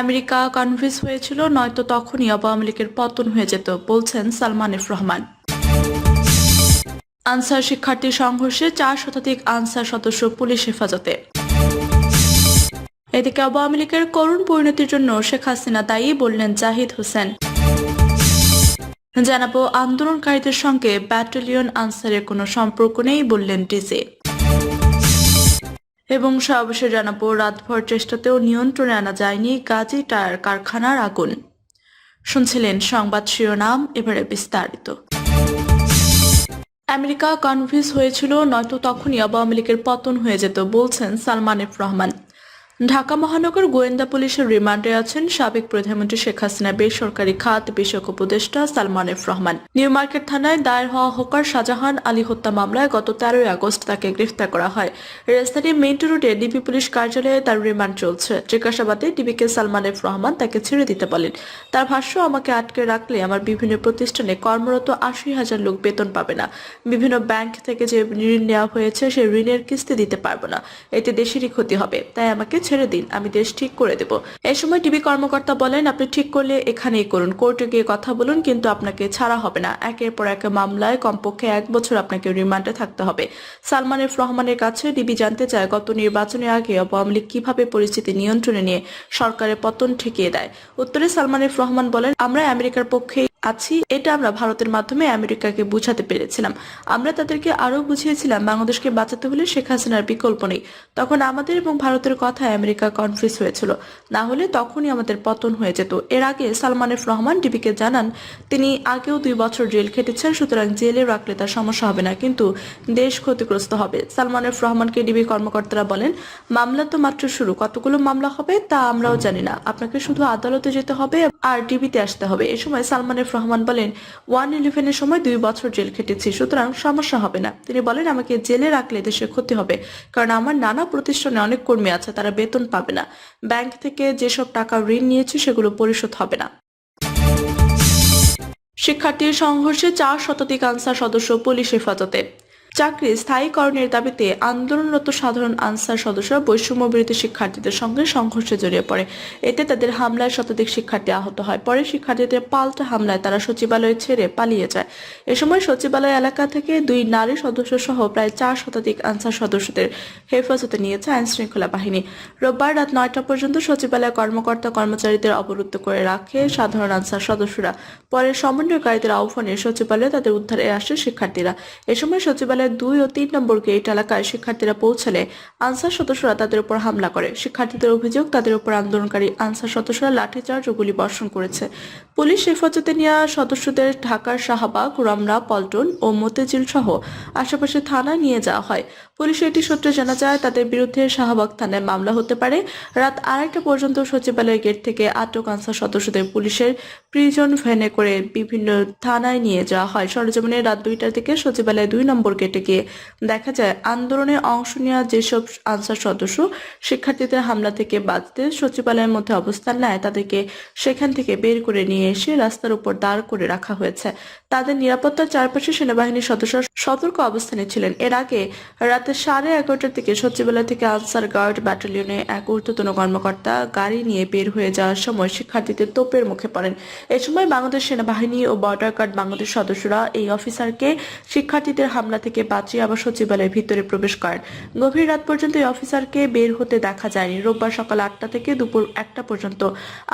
America convince হয়েছিল, নয়তো তখনই আওয়ামী লীগের পতন হয়ে যেত, বলছেন সালমান রহমান। আনসার শিক্ষার্থী সংঘর্ষে চার শতাধিক আনসার সদস্য পুলিশ হেফাজতে। এদিকে আওয়ামী লীগের করুণ পরিণতির জন্য শেখ হাসিনা দায়ী বললেন জাহিদ হোসেন। জানাব, আন্দোলনকারীদের সঙ্গে ব্যাটালিয়ন আনসারের কোনো সম্পর্ক নেই বললেন ডিজে। এবং সর্বশেষ জানাব, রাতভর চেষ্টাতেও নিয়ন্ত্রণে আনা যায়নি গাজী টায়ার কারখানার আগুন। শুনছিলেন সংবাদ শিরোনাম, এবারে বিস্তারিত। আমেরিকা কনভিন্স হয়েছিল, নয়তো তখনই আওয়ামী লীগের পতন হয়ে যেত, বলছেন সালমান এফ রহমান। ঢাকা মহানগর গোয়েন্দা পুলিশের রিমান্ডে আছেন সাবেক প্রধানমন্ত্রী শেখ হাসিনা, বেসরকারি খাত বিষয়ক উপদেষ্টা Salman F Rahman. New market থানায় দায়ের হওয়া হোকার শাহজাহান আলী হত্যা মামলায় গত তেরোই আগস্ট তাকে গ্রেফতার করা হয়। রাজধানীর মেন্টো রোডে ডিবি পুলিশ কার্যালয়ে তার রিমান্ড চলছে। জিজ্ঞাসাবাদে ডিবিকে সালমান এফ রহমান তাকে ছেড়ে দিতে বলেন। তার ভাষ্য, আমাকে আটকে রাখলে আমার বিভিন্ন প্রতিষ্ঠানে কর্মরত আশি হাজার লোক বেতন পাবে না। বিভিন্ন ব্যাংক থেকে যে ঋণ নেওয়া হয়েছে সেই ঋণের কিস্তি দিতে পারব না। এতে দেশেরই ক্ষতি হবে। তাই আমাকে ছেড়ে দিন, আমি দেশ ঠিক করে দেব। এই সময় টিভি কর্মকর্তা বলেন, আপনি ঠিক করলে এখানেই করুন। কোর্টে গিয়ে কথা বলুন, কিন্তু আপনাকে ছাড়া হবে না। একের পর এক মামলায় কমপক্ষে এক বছর আপনাকে রিমান্ডে থাকতে হবে। সালমান এফ রহমানের কাছে ডিবি জানতে চায়, গত নির্বাচনের আগে আওয়ামী লীগ কীভাবে পরিস্থিতি নিয়ন্ত্রণে নিয়ে সরকারের পতন ঠেকিয়ে দেয়। উত্তরে সালমান এফ রহমান বলেন, আমরা আমেরিকার পক্ষে আছি, এটা আমরা ভারতের মাধ্যমে আমেরিকাকে বুঝাতে পেরেছিলাম। আমরা তাদেরকে আরও বুঝিয়েছিলাম, বাংলাদেশকে বাঁচাতে হলে শেখ হাসিনার বিকল্প নেই। তখন আমাদের এবং ভারতের কথায় আমেরিকা কনফিউজ হয়েছিল। না হলে তখনই আমাদের পতন হয়ে যেত। এর আগে সালমান এফ রহমান ডিবিকে জানান, তিনি আগেও দুই বছর জেল খেটেছেন, সুতরাং জেলে রাখলে তার সমস্যা হবে না, কিন্তু দেশ ক্ষতিগ্রস্ত হবে। সালমান এফ রহমানকে ডিবি কর্মকর্তারা বলেন, মামলা তো মাত্র শুরু, কতগুলো মামলা হবে তা আমরাও জানি না। আপনাকে শুধু আদালতে যেতে হবে আর ডিবিতে আসতে হবে। এ সময় সালমান এফ রহমান বলেন, ওয়ান ইলেভেনের সময় দুই বছর জেল খেটেছি, সুতরাং সমস্যা হবে না। তিনি বলেন, আমাকে জেলে রাখলে দেশে ক্ষতি হবে, কারণ আমার নানা প্রতিষ্ঠানে অনেক কর্মী আছে, তারা বেতন পাবে না। ব্যাংক থেকে যেসব টাকা ঋণ নিয়েছে, সেগুলো পরিশোধ হবে না। শিক্ষার্থীর সংঘর্ষে চার শতাধিক আনসার সদস্য পুলিশ হেফাজতে। চাকরি স্থায়ীকরণের দাবিতে আন্দোলনরত সাধারণ আনসার সদস্যরা বৈষম্য বিরোধী শিক্ষার্থীদের সঙ্গে সংঘর্ষে জড়িয়ে পড়ে। এতে তাদের হামলায় শতাধিক শিক্ষার্থী আহত হয়। পরে শিক্ষার্থীদের পাল্টা হামলায় তারা সচিবালয় ছেড়ে পালিয়ে যায়। এ সময় সচিবালয় এলাকা থেকে দুই নারী সদস্য সহ প্রায় চার শতাধিক আনসার সদস্যদের হেফাজতে নিয়েছে আইন শৃঙ্খলা বাহিনী। রোববার রাত নয়টা পর্যন্ত সচিবালয় কর্মকর্তা কর্মচারীদের অবরুদ্ধ করে রাখে সাধারণ আনসার সদস্যরা। পরে সমন্বয়কারীদের আহ্বানে সচিবালয়ে তাদের উদ্ধারে আসে শিক্ষার্থীরা। এ সময় সচিবালয়ের দুই ও তিন নম্বর গেট এলাকায় শিক্ষার্থীরা পৌঁছালে আনসার সদস্যরা তাদের উপর হামলা করে। শিক্ষার্থীদের অভিযোগ, তাদের উপর আন্দোলনকারী আনসার সদস্যরা লাঠিচার্জ ও গুলি বর্ষণ করেছে। পুলিশ হেফাজতে নেওয়া সদস্যদের ঢাকার শাহবাগ রমনা পল্টন ও মতিঝিল সহ আশেপাশে থানায় নিয়ে যাওয়া হয়। পুলিশের একটি সূত্রে জানা যায়, তাদের বিরুদ্ধে শাহবাগ থানায় মামলা হতে পারে। রাত আড়াইটা পর্যন্ত সচিবালয় গেট থেকে আটক আনসার সদস্যদের পুলিশের প্রিজন ভ্যানে করে বিভিন্ন থানায় নিয়ে যাওয়া হয় সরজমিনে রাত দুইটার দিকে সচিবালয় দুই নম্বর গেটে গিয়ে দেখা যায়, আন্দোলনে অংশ নেওয়া যেসব আনসার সদস্য শিক্ষার্থীদের হামলা থেকে বাঁচতে সচিবালয়ের মধ্যে অবস্থান নেয়, তাদেরকে সেখান থেকে বের করে নিয়ে এসে রাস্তার উপর দাঁড় করে রাখা হয়েছে। তাদের নিরাপত্তার চারপাশে সেনাবাহিনীর সদস্যরা সতর্ক অবস্থানে ছিলেন। এর আগে রাতে সাড়ে এগারোটার দিকে সচিবালয় থেকে আনসার গার্ড ব্যাটালিয়নে এক ঊর্ধ্বতন কর্মকর্তা গাড়ি নিয়ে বের হয়ে যাওয়ার সময় শিক্ষার্থীদের তোপের মুখে পড়েন। এ সময় বাংলাদেশ সেনাবাহিনী ও বর্ডার গার্ড বাংলাদেশ সদস্যরা এই অফিসারকে শিক্ষার্থীদের হামলা থেকে বাঁচিয়ে আবার সচিবালয়ের ভিতরে প্রবেশ করেন। গভীর রাত পর্যন্ত এই অফিসারকে বের হতে দেখা যায়নি। রোববার সকাল আটটা থেকে দুপুর একটা পর্যন্ত।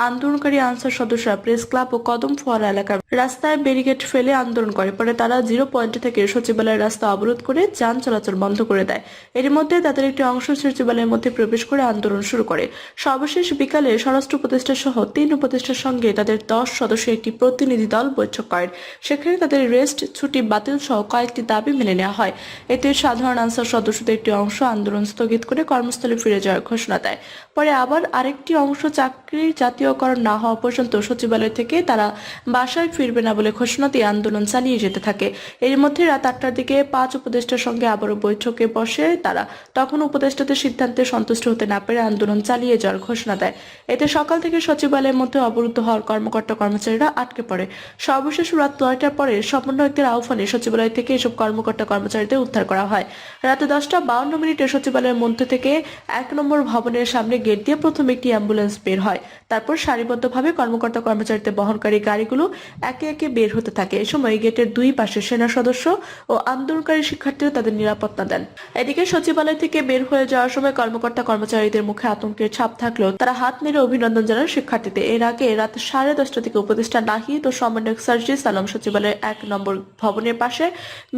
আন্দোলনকারী আনসার সদস্যরা প্রেস ক্লাব ও কদম ফোয়ারা এলাকার রাস্তায় ব্যারিকেড ফেলে আন্দোলন করে। পরে তারা জিরো পয়েন্ট থেকে সচিবালয়ের রাস্তা অবরোধ করে যান চলাচল বন্ধ করে দেয়। এর মধ্যে তাদের একটি অংশ সচিবালয়ের মধ্যে প্রবেশ করে আন্দোলন শুরু করে। সর্বশেষ বিকালে স্বরাষ্ট্র উপদেষ্টা সহ তিন উপদেষ্টার সঙ্গে তাদের দশ সদস্যের একটি প্রতিনিধি দল বৈঠক করেন। সেখানে তাদের রেস্ট, ছুটি বাতিল সহ কয়েকটি দাবি মেনে নেওয়া হয়। এতে সাধারণ আনসার সদস্যদের একটি অংশ আন্দোলন স্থগিত করে কর্মস্থলে ফিরে যাওয়ার ঘোষণা দেয়। পরে আবার আরেকটি অংশ চাকরি জাতীয়করণ না হওয়া পর্যন্ত সচিবালয় থেকে তারা বাসায় ফিরবে না বলে ঘোষণা দিয়ে আন্দোলন চালিয়ে যেতে থাকে। এর মধ্যে রাত আটটার দিকে পাঁচ উপদেষ্টার সঙ্গে আবারও বৈঠকে বসে তারা তখন উপদেষ্টাদের সিদ্ধান্তে সন্তুষ্ট হতে না পেরে আন্দোলন চালিয়ে যাওয়ার ঘোষণা দেয়। এতে সকাল থেকে সচিবালয়ের মধ্যে অবরুদ্ধ হওয়ার কর্মকর্তা কর্মচারীরা আটকে পড়ে। সর্বশেষ রাত নয়টার পরে সমন্বয়কদের আহ্বানে সচিবালয় থেকে এসব কর্মকর্তা কর্মচারীদের উদ্ধার করা হয়। রাতে দশটা বাউন্ন মিনিটে সচিবালয়ের মধ্যে থেকে এক নম্বর ভবনের সামনে গেট দিয়ে প্রথম একটি অ্যাম্বুলেন্স বের হয়। তারপর সারিবদ্ধভাবে কর্মকর্তা কর্মচারীদের বহনকারী গাড়িগুলো একে একে বের হতে থাকে। এ সময় গেটের দুই পাশে সেনা সদস্য ও আন্দোলনকারী শিক্ষার্থীরা তাদের নিরাপত্তা দেন। এদিকে সচিবালয় থেকে বের হয়ে যাওয়ার সময় কর্মকর্তা কর্মচারীদের মুখে আতঙ্কের ছাপ থাকলেও তারা হাত নেড়ে অভিনন্দন জানান শিক্ষার্থীদের। এর আগে রাত সাড়ে দশটা থেকে উপদেষ্টা নাহিদ ও সমন্বয়ক সার্জিস আলম সচিবালয়ের এক নম্বর ভবনের পাশে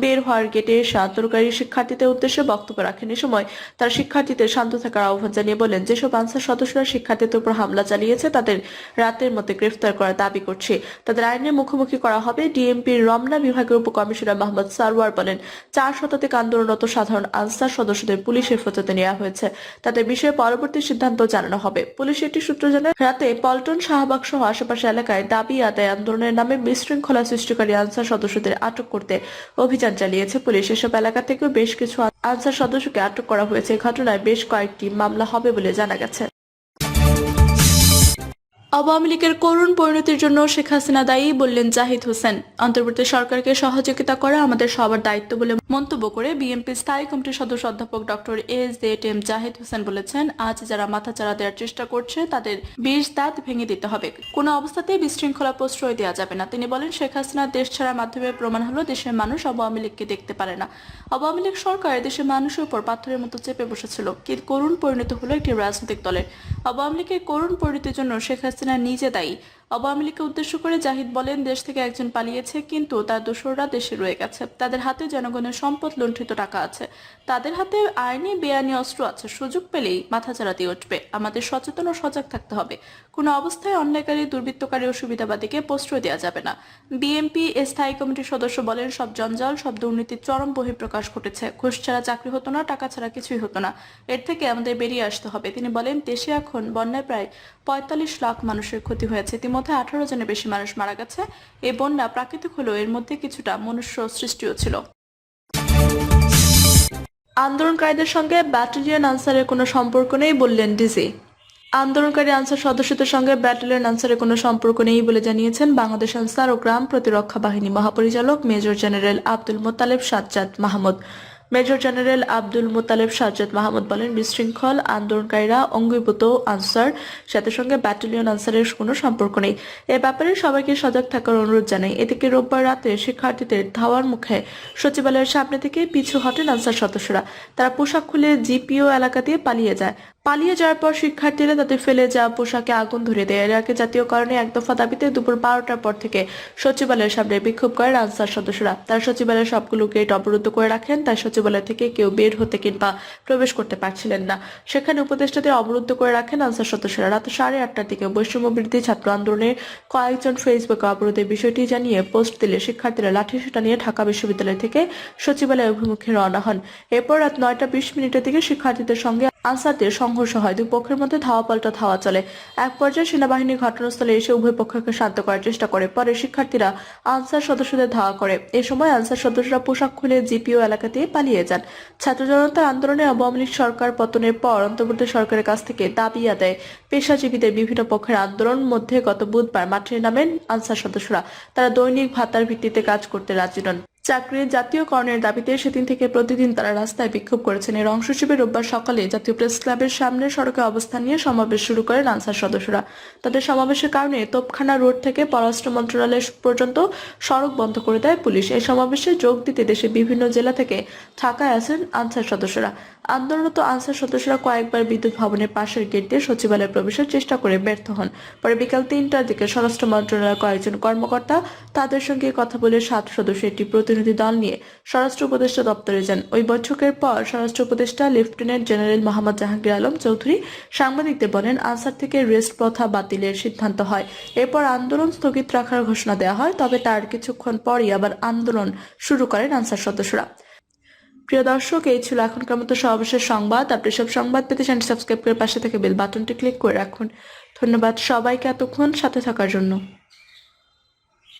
বের হওয়ার গেটে আন্দোলনকারী শিক্ষার্থীদের উদ্দেশ্যে বক্তব্য রাখেন। এ সময় তারা শিক্ষার্থীদের শান্ত থাকার আহ্বান জানিয়ে বলেন, যেসব আনসার সদস্যরা শিক্ষার্থীদের উপর হামলা চালিয়েছে, তাদের রাতের মধ্যে গ্রেফতার করার দাবি করছে। তাদের আইনের মুখোমুখি করা হবে। ডিএমপির রমনা বিভাগের উপকমিশনার মোহাম্মদ সারওয়ার বলেন, চার শতাধিক আন্দোলনরত সাধারণ আনসার সদস্যদের পুলিশের হেফাজতে নেওয়া হয়েছে। তাদের বিষয়ে পরবর্তী সিদ্ধান্ত জানানো হবে। পুলিশ একটি সূত্র জানায়, রাতে পল্টন শাহবাগ সহ আশেপাশে এলাকায় দাবি, আদায় আন্দোলনের নামে বিশৃঙ্খলা সৃষ্টিকারী আনসার সদস্যদের আটক করতে অভিযান চালিয়েছে পুলিশ। এসব এলাকা থেকেও বেশ কিছু আনসার সদস্যকে আটক করা হয়েছে। ঘটনায় বেশ কয়েকটি মামলা হবে বলে জানা গেছে। আওয়ামী লীগের করুণ পরিণতির জন্য শেখ হাসিনা দায়ী বললেন জাহিদ হোসেন। অন্তর্বর্তী সরকারকে সহযোগিতা করা আমাদের সবার দায়িত্ব বলে মন্তব্য করে বিএনপি স্থায়ী কমিটির সদস্য অধ্যাপক doctor S Z M Zahid Hossain বলেছেন, আজ যারা মাথাচাড়া দেওয়ার চেষ্টা করছে, তাদের বিষ দাঁত ভেঙে দিতে হবে। কোনো অবস্থাতেই বিশৃঙ্খলা প্রশ্রয় দেওয়া যাবে না। তিনি বলেন, শেখ হাসিনা দেশ ছাড়ার মাধ্যমে প্রমাণ হলো, দেশের মানুষ আওয়ামী লীগকে দেখতে পারে না। আওয়ামী লীগ সরকার দেশের মানুষের উপর পাথরের মতো চেপে বসেছিল। কি করুণ পরিণত হলো একটি রাজনৈতিক দলের। আওয়ামী লীগের করুণ পরিণতির জন্য শেখ হাসিনা নিজে দায়ী। আওয়ামী লীগকে উদ্দেশ্য করে জাহিদ বলেন, দেশ থেকে একজন পালিয়েছে, কিন্তু তার দোসররা দেশে রয়ে গেছে। তাদের হাতে জনগণের সম্পদ লুণ্ঠিত টাকা আছে। তাদের হাতে আইনি, বেআইনি অস্ত্র আছে। সুযোগ পেলেই মাথাচাড়া দিয়ে উঠবে। আমাদের সচেতন ও সজাগ থাকতে হবে। কোনো অবস্থায় অন্যায়কারী, দুর্বৃত্তকারী ও সুবিধাবাদীকে প্রশ্রয় দেওয়া যাবে না। বিএনপি স্থায়ী কমিটির সদস্য বলেন, সব জঞ্জাল, সব দুর্নীতির চরম বহিঃপ্রকাশ ঘটেছে। ঘুষ ছাড়া চাকরি হতো না, টাকা ছাড়া কিছুই হতো না। এর থেকে আমাদের বেরিয়ে আসতে হবে। তিনি বলেন, দেশে এখন বন্যায় প্রায় পঁয়তাল্লিশ লাখ মানুষের ক্ষতি হয়েছে। ইতিমধ্যে আঠারো জনের বেশি মানুষ মারা গেছে। এই বন্যা প্রাকৃতিক হলেও এর মধ্যে কিছুটা মনুষ্য সৃষ্টিও ছিল। আন্দোলনকারীদের সঙ্গে ব্যাটালিয়ন আনসারের কোনো সম্পর্ক নেই বললেন ডিজি। আন্দোলনকারী আনসার সদস্যদের সঙ্গে ব্যাটালিয়ন আনসারের কোনো সম্পর্ক নেই বলে জানিয়েছেন বাংলাদেশ আনসার ও গ্রাম প্রতিরক্ষা বাহিনী মহাপরিচালক major general Abdul Motaleb Sajjad Mahmud. Major general Abdul Motaleb Sajjad Mahmud বলেন, বিশৃঙ্খল আন্দোলনকারীরা অঙ্গীভূত আনসার, সাথে সঙ্গে ব্যাটালিয়ন আনসারের কোনো সম্পর্ক নেই। এ ব্যাপারে সবাইকে সজাগ থাকার অনুরোধ জানাই। এদিকে রোববার রাতে শিক্ষার্থীদের ধাওয়ার মুখে সচিবালয়ের সামনে থেকে পিছু হটেন আনসার সদস্যরা। তারা পোশাক খুলে জিপিও এলাকা দিয়ে পালিয়ে যায়। পালিয়ে যাওয়ার পর শিক্ষার্থীরা তাদের ফেলে যাওয়া পোশাকে আগুন ধরে দেয়। এর আগে জাতীয় কারণে এক দফা দাবিতে দুপুর বারোটার পর থেকে সচিবালয়ের সামনে বিক্ষোভ করেন আনসার সদস্যরা। তার সচিবালয়ের সবগুলো গেট অবরুদ্ধ করে রাখেন। তাই সচিবালয় থেকে কেউ বের হতে কিংবা প্রবেশ করতে পারছিলেন না। সেখানে উপদেষ্টাদের অবরুদ্ধ করে রাখেন আনসার সদস্যরা। রাত সাড়ে আটটার দিকে বৈষম্য বৃদ্ধি ছাত্র আন্দোলনের কয়েকজন ফেসবুকে অবরোধের বিষয়টি জানিয়ে পোস্ট দিলে শিক্ষার্থীরা লাঠি লাঠিসোঁটা নিয়ে ঢাকা বিশ্ববিদ্যালয় থেকে সচিবালয় অভিমুখে রওনা হন। এরপর রাত নয়টা বিশ মিনিটের দিকে শিক্ষার্থীদের সঙ্গে আনসারদের সংঘর্ষ হয়। দুই পক্ষের মধ্যে ধাওয়া পাল্টা ধাওয়া চলে। এক পর্যায়ে সেনাবাহিনী ঘটনাস্থলে এসে উভয় পক্ষকে শান্ত করার চেষ্টা করে। পরে শিক্ষার্থীরা আনসার সদস্যদের ধাওয়া করে। এ সময় আনসার সদস্যরা পোশাক খুলে জিপিও এলাকা দিয়ে পালিয়ে যান। ছাত্র জনতার আন্দোলনে আওয়ামী লীগ সরকার পতনের পর অন্তর্বর্তী সরকারের কাছ থেকে দাবি আদায়। পেশাজীবীদের বিভিন্ন পক্ষের আন্দোলন মধ্যে গত বুধবার মাঠে নামেন আনসার সদস্যরা। তারা দৈনিক ভাতার ভিত্তিতে কাজ করতে রাজি নন। চাকরির জাতীয়করণের দাবিতে সেদিন থেকে প্রতিদিন তারা রাস্তায় বিক্ষোভ করেছেন। এর অংশ হিসেবে রোববার সকালে জাতীয় প্রেস ক্লাবের সামনে সড়কে অবস্থান নিয়ে সমাবেশ শুরু করেন আনসার সদস্যরা। তাদের সমাবেশের কারণে তোপখানা রোড থেকে পররাষ্ট্র মন্ত্রণালয় পর্যন্ত সড়ক বন্ধ করে দেয় পুলিশ। এই সমাবেশে যোগ দিতে দেশের বিভিন্ন জেলা থেকে ঢাকায় আসেন আনসার সদস্যরা। আন্দোলনরত আনসার সদস্যরা কয়েকবার বিদ্যুৎ ভবনের পাশের গেট দিয়ে সচিবালয়ে প্রবেশের চেষ্টা করে ব্যর্থ হন। পরে বিকাল তিনটার দিকে স্বরাষ্ট্র মন্ত্রণালয়ের কয়েকজন কর্মকর্তা তাদের সঙ্গে কথা বলে সাত সদস্য একটি প্রতিনিধি দল নিয়ে স্বরাষ্ট্র উপদেষ্টা দপ্তরে যান। ওই বৈঠকের পর স্বরাষ্ট্র উপদেষ্টা লেফটেন্যান্ট জেনারেল মোহাম্মদ জাহাঙ্গীর আলম চৌধুরী সাংবাদিকদের বলেন, আনসার থেকে রেস্ট প্রথা বাতিলের সিদ্ধান্ত হয়। এরপর আন্দোলন স্থগিত রাখার ঘোষণা দেওয়া হয়, তবে তার কিছুক্ষণ পরই আবার আন্দোলন শুরু করেন আনসার সদস্যরা। প্রিয় দর্শক, এই ছিল এখনকার মতো সর্বশেষ সংবাদ। আপনি সব সংবাদ পেতে চ্যানেল সাবস্ক্রাইব করে পাশে থেকে বেল বাটনটি ক্লিক করে রাখুন। ধন্যবাদ সবাইকে এতক্ষণ সাথে থাকার জন্য।